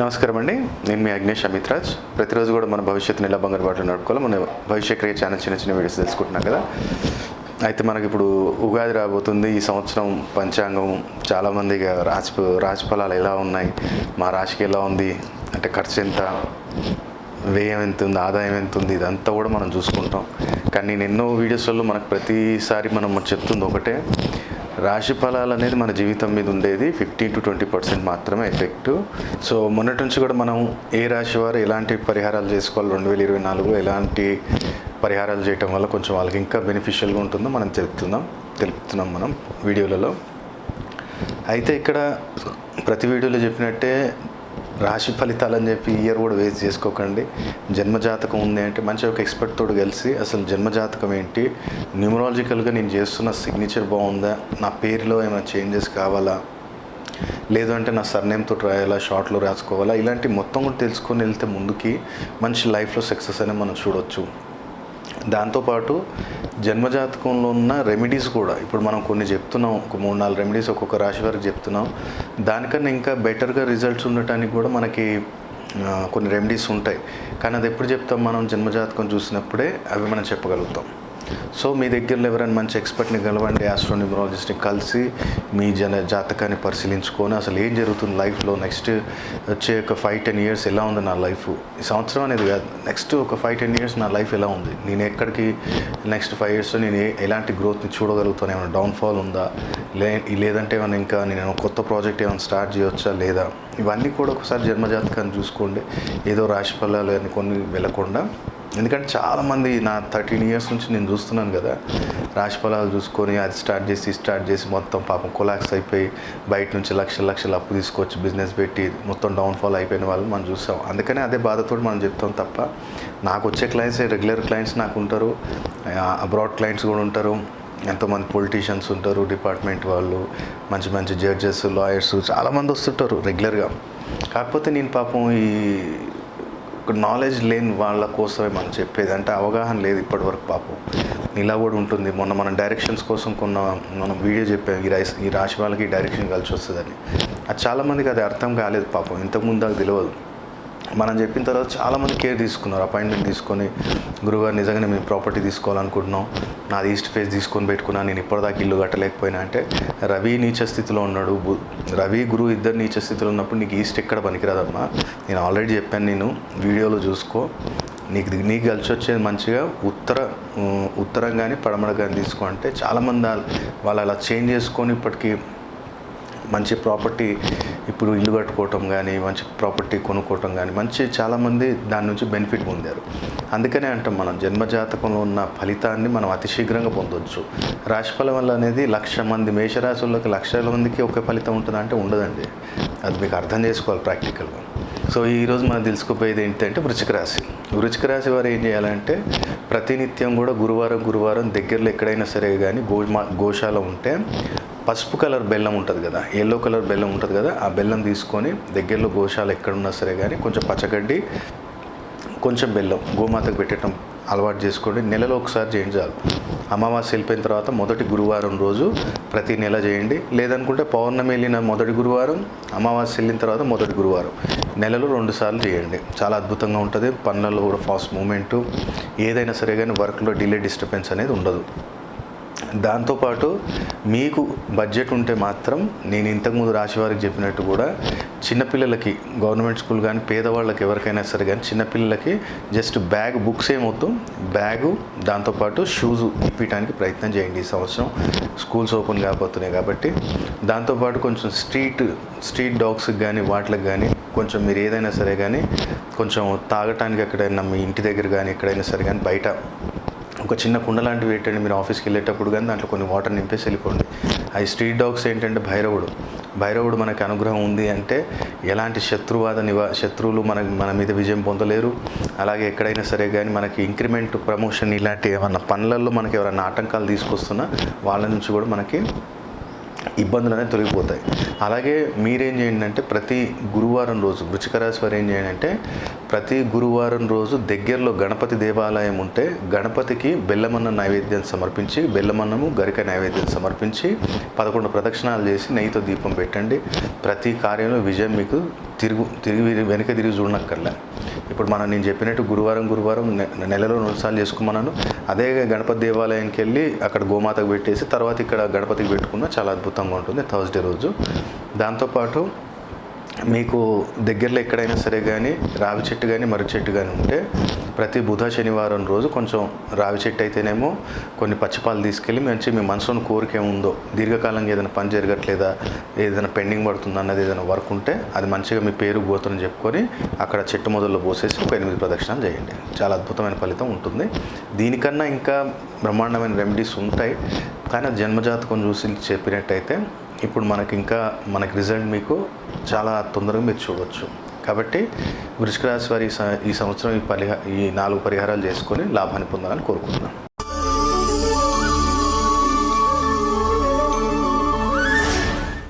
నమస్కారం అండి నేను మీ అగ్నేష్ అమిత్రాజ్ ప్రతిరోజు కూడా మన భవిష్యత్తుని ఎలా బంగారు బాటలు నడుపుకోవాలి మన భవిష్య క్రియ ఛానల్ చిన్న చిన్న వీడియోస్ తెలుసుకుంటున్నాం కదా. అయితే మనకి ఇప్పుడు ఉగాది రాబోతుంది. ఈ సంవత్సరం పంచాంగం చాలామంది ఇక రాజఫలాలు ఎలా ఉన్నాయి? మా రాశికి ఎలా ఉంది? అంటే ఖర్చు ఎంత? వ్యయం ఎంత ఉంది? ఆదాయం ఎంత ఉంది? ఇదంతా కూడా మనం చూసుకుంటాం. కానీ నేను ఎన్నో వీడియోస్లలో మనకు ప్రతిసారి మనం చెప్తుంది ఒకటే. రాశి ఫలాలు అనేది మన జీవితం మీద ఉండేది ఫిఫ్టీన్ టు ట్వంటీ పర్సెంట్ మాత్రమే ఎఫెక్ట్. సో మొన్నటి నుంచి కూడా మనం ఏ రాశి వారు ఎలాంటి పరిహారాలు చేసుకోవాలి రెండు వేల ఇరవై నాలుగులో ఎలాంటి పరిహారాలు చేయటం వల్ల కొంచెం వాళ్ళకి ఇంకా బెనిఫిషియల్గా ఉంటుందో మనం తెలుపుతున్నాం తెలుపుతున్నాం మనం వీడియోలలో. అయితే ఇక్కడ ప్రతి వీడియోలో చెప్పినట్టే రాశి ఫలితాలు అని చెప్పి ఇయర్ కూడా వేస్ట్ చేసుకోకండి. జన్మజాతకం ఉంది అంటే మంచి ఒక ఎక్స్పర్ట్ తోడు కలిసి అసలు జన్మజాతకం ఏంటి? న్యూమరాలజికల్గా నేను చేస్తున్న సిగ్నేచర్ బాగుందా? నా పేరులో ఏమైనా చేంజెస్ కావాలా? లేదు అంటే నా సర్నేమ్తో రాయాలా? షార్ట్లో రాసుకోవాలా? ఇలాంటి మొత్తం కూడా తెలుసుకొని వెళ్తే ముందుకి మంచి లైఫ్లో సక్సెస్ అనేది మనం చూడొచ్చు. దాంతోపాటు జన్మజాతకంలో ఉన్న రెమెడీస్ కూడా ఇప్పుడు మనం కొన్ని చెప్తున్నాం ఒక మూడు నాలుగు రెమెడీస్ ఒక్కొక్క రాశి వారికి చెప్తున్నాం. దానికన్నా ఇంకా బెటర్గా రిజల్ట్స్ ఉండటానికి కూడా మనకి కొన్ని రెమెడీస్ ఉంటాయి. కానీ అది ఎప్పుడు చెప్తాం మనం? జన్మజాతకం చూసినప్పుడే అవి మనం చెప్పగలుగుతాం. సో మీ దగ్గరలో ఎవరైనా మంచి ఎక్స్పర్ట్ని కలవండి ఆస్ట్రోన్యూమరాలజిస్ట్ని కలిసి మీ జన జాతకాన్ని పరిశీలించుకొని అసలు ఏం జరుగుతుంది లైఫ్లో? నెక్స్ట్ వచ్చే ఒక ఫైవ్ టెన్ ఇయర్స్ ఎలా ఉంది నా లైఫ్? ఈ సంవత్సరం అనేది కాదు. నెక్స్ట్ ఒక ఫైవ్ టెన్ ఇయర్స్ నా లైఫ్ ఎలా ఉంది? నేను ఎక్కడికి నెక్స్ట్ ఫైవ్ ఇయర్స్లో నేను ఎలాంటి గ్రోత్ని చూడగలుగుతాను? ఏమైనా డౌన్ఫాల్ ఉందా? లే లేదంటే ఏమైనా ఇంకా నేను కొత్త ప్రాజెక్ట్ ఏమైనా స్టార్ట్ చేయవచ్చా లేదా? ఇవన్నీ కూడా ఒకసారి జన్మజాతకాన్ని చూసుకోండి. ఏదో రాశి ఫలాలు అని కొన్ని వెళ్ళకుండా ఎందుకంటే చాలామంది నా థర్టీన్ ఇయర్స్ నుంచి నేను చూస్తున్నాను కదా రాశిఫలాలు చూసుకొని అది స్టార్ట్ చేసి స్టార్ట్ చేసి మొత్తం పాపం కొలాక్స్ అయిపోయి బయట నుంచి లక్షల లక్షలు అప్పు తీసుకొచ్చి బిజినెస్ పెట్టి మొత్తం డౌన్ఫాల్ అయిపోయిన వాళ్ళు మనం చూస్తాం అందుకనే అదే బాధతో మనం చెప్తాం తప్ప నాకు వచ్చే క్లయింట్స్ రెగ్యులర్ క్లయింట్స్ నాకు ఉంటారు. అబ్రాడ్ క్లయింట్స్ కూడా ఉంటారు. ఎంతోమంది పొలిటీషియన్స్ ఉంటారు డిపార్ట్మెంట్ వాళ్ళు మంచి మంచి జడ్జెస్ లాయర్స్ చాలామంది వస్తుంటారు రెగ్యులర్గా కాకపోతే నేను పాపం ఈ నాలెడ్జ్ లేని వాళ్ళ కోసమే మనం చెప్పేది అంటే అవగాహన లేదు ఇప్పటివరకు పాపం. ఇలా కూడా ఉంటుంది. మొన్న మనం డైరెక్షన్స్ కోసం కొన్న మనం వీడియో చెప్పాం. ఈ రాశి ఈ రాశి వాళ్ళకి డైరెక్షన్ కలిసి వస్తుందని. అది చాలామందికి అది అర్థం కాలేదు పాపం. ఇంతకుముందు అది తెలియదు మనం చెప్పిన తర్వాత చాలామంది కేర్ తీసుకున్నారు. అపాయింట్మెంట్ తీసుకొని గురుగారు నిజంగానే మేము ప్రాపర్టీ తీసుకోవాలనుకుంటున్నాం. నాది ఈస్ట్ ఫేస్ తీసుకొని పెట్టుకున్నా. నేను ఇప్పటిదాకా ఇల్లు కట్టలేకపోయినా. అంటే రవి నీచ స్థితిలో ఉన్నాడు. రవి గురువు ఇద్దరు నీచ స్థితిలో ఉన్నప్పుడు నీకు ఈస్ట్ ఎక్కడ పనికిరాదమ్మా. నేను ఆల్రెడీ చెప్పాను నేను వీడియోలో చూసుకో. నీకు నీకు కలిసి వచ్చేది మంచిగా ఉత్తర ఉత్తరం కానీ పడమర కానీ తీసుకో. అంటే చాలామంది వాళ్ళు అలా చేంజ్ చేసుకొని ఇప్పటికీ మంచి ప్రాపర్టీ ఇప్పుడు ఇల్లు కట్టుకోవటం కానీ మంచి ప్రాపర్టీ కొనుక్కోవటం కానీ మంచి చాలామంది దాని నుంచి బెనిఫిట్ పొందారు. అందుకనే అంటాం మనం జన్మజాతకంలో ఉన్న ఫలితాన్ని మనం అతి శీఘ్రంగా పొందొచ్చు. రాశిఫలం వల్ల అనేది లక్ష మంది మేషరాశుల్లోకి లక్షల మందికి ఒక ఫలితం ఉంటుందంటే ఉండదండి. అది మీకు అర్థం చేసుకోవాలి ప్రాక్టికల్గా. సో ఈరోజు మనం తెలుసుకుపోయేది ఏంటంటే వృచ్చిక రాశి. వృచ్చిక రాశి వారు ఏం చేయాలంటే ప్రతినిత్యం కూడా గురువారం గురువారం దగ్గరలో ఎక్కడైనా సరే కానీ గోమా గోశాల ఉంటే పసుపు కలర్ బెల్లం ఉంటుంది కదా ఎల్లో కలర్ బెల్లం ఉంటుంది కదా ఆ బెల్లం తీసుకొని దగ్గరలో గోశాల ఎక్కడున్నా సరే కానీ కొంచెం పచ్చగడ్డి కొంచెం బెల్లం గోమాతకు పెట్టడం అలవాటు చేసుకోండి నెలలో ఒకసారి చేయండి చాలు. అమావాస్య వెళ్ళిపోయిన తర్వాత మొదటి గురువారం రోజు ప్రతి నెల చేయండి. లేదనుకుంటే పౌర్ణమి వెళ్ళిన మొదటి గురువారం అమావాస్య వెళ్ళిన తర్వాత మొదటి గురువారం. నెలలో రెండు సార్లు చేయండి. చాలా అద్భుతంగా ఉంటుంది. పనులలో కూడా ఫాస్ట్ మూమెంటు ఏదైనా సరే కానీ వర్క్లో డిలే డిస్టర్బెన్స్ అనేది ఉండదు. దాంతోపాటు మీకు బడ్జెట్ ఉంటే మాత్రం నేను ఇంతకుముందు రాశి వారికి చెప్పినట్టు కూడా చిన్నపిల్లలకి గవర్నమెంట్ స్కూల్ కానీ పేదవాళ్ళకి ఎవరికైనా సరే కానీ చిన్నపిల్లలకి జస్ట్ బ్యాగ్ బుక్స్ ఏమవుతాం బ్యాగు దాంతోపాటు షూస్ ఇప్పించడానికి ప్రయత్నం చేయండి ఈ సంవత్సరం. స్కూల్స్ ఓపెన్ కాబోతున్నాయి కాబట్టి. దాంతోపాటు కొంచెం స్ట్రీట్ స్ట్రీట్ డాగ్స్కి కానీ వాటికి కానీ కొంచెం మీరు ఏదైనా సరే కానీ కొంచెం తాగటానికి ఎక్కడైనా మీ ఇంటి దగ్గర కానీ ఎక్కడైనా సరే కానీ బయట ఒక చిన్న కుండ లాంటివి పెట్టండి మీరు ఆఫీస్కి వెళ్ళేటప్పుడు కానీ దాంట్లో కొన్ని వాటర్ నింపేసి వెళ్ళిపోండి. అవి స్ట్రీట్ డాగ్స్ ఏంటంటే భైరవుడు. భైరవుడు మనకి అనుగ్రహం ఉంది అంటే ఎలాంటి శత్రువాద నివా శత్రువులు మన మన మీద విజయం పొందలేరు. అలాగే ఎక్కడైనా సరే కానీ మనకి ఇంక్రిమెంట్ ప్రమోషన్ ఇలాంటి ఏమన్నా పనులలో మనకి ఎవరైనా ఆటంకాలు తీసుకొస్తున్నా వాళ్ళ నుంచి కూడా మనకి ఇబ్బందులు అనేవి తొలగిపోతాయి. అలాగే మీరేం చేయండి అంటే ప్రతి గురువారం రోజు వృచ్చిక రాశి వారు ఏం చేయండి అంటే ప్రతి గురువారం రోజు దగ్గరలో గణపతి దేవాలయం ఉంటే గణపతికి బెల్లమన్న నైవేద్యం సమర్పించి బెల్లమన్నము గరిక నైవేద్యం సమర్పించి పదకొండు ప్రదక్షిణాలు చేసి నెయ్యితో దీపం పెట్టండి. ప్రతి కార్యంలో విజయం మీకు తిరుగు తిరిగి వెనక తిరిగి చూడనక్కర్లే. ఇప్పుడు మనం నేను చెప్పినట్టు గురువారం గురువారం నె- నెలలో రెండు చేసుకున్నాను. చేసుకోమన్నాను అదే గణపతి దేవాలయానికి వెళ్ళి అక్కడ గోమాతకు పెట్టేసి తర్వాత ఇక్కడ గణపతికి పెట్టుకున్న చాలా అద్భుతంగా ఉంటుంది థర్స్డే రోజు. దాంతోపాటు మీకు దగ్గరలో ఎక్కడైనా సరే కానీ రావి చెట్టు కానీ మర్రి చెట్టు కానీ ఉంటే ప్రతి బుధ శనివారం రోజు కొంచెం రావి చెట్టు అయితేనేమో కొన్ని పచ్చిపాలు తీసుకెళ్ళి మంచి మీ మనసులోని కోరిక ఏముందో దీర్ఘకాలంగా ఏదైనా పని జరగట్లేదా ఏదైనా పెండింగ్ పడుతుందా అన్నది ఏదైనా వర్క్ ఉంటే అది మంచిగా మీ పేరు గోత్రం చెప్పుకొని అక్కడ చెట్టు మొదల్లో పోసేసి ఒక ఎనిమిది ప్రదక్షిణాలు చేయండి. చాలా అద్భుతమైన ఫలితం ఉంటుంది. దీనికన్నా ఇంకా బ్రహ్మాండమైన రెమెడీస్ ఉంటాయి. కానీ జన్మజాతకం చూసి చెప్పినట్టయితే ఇప్పుడు మనకి ఇంకా మనకి రిజల్ట్ మీకు చాలా తొందరగా మీరు చూడవచ్చు కాబట్టి వృషిక రాశి వారి ఈ ఈ సంవత్సరం ఈ పరిహా ఈ నాలుగు పరిహారాలు చేసుకొని లాభాన్ని పొందాలని కోరుకుంటున్నాను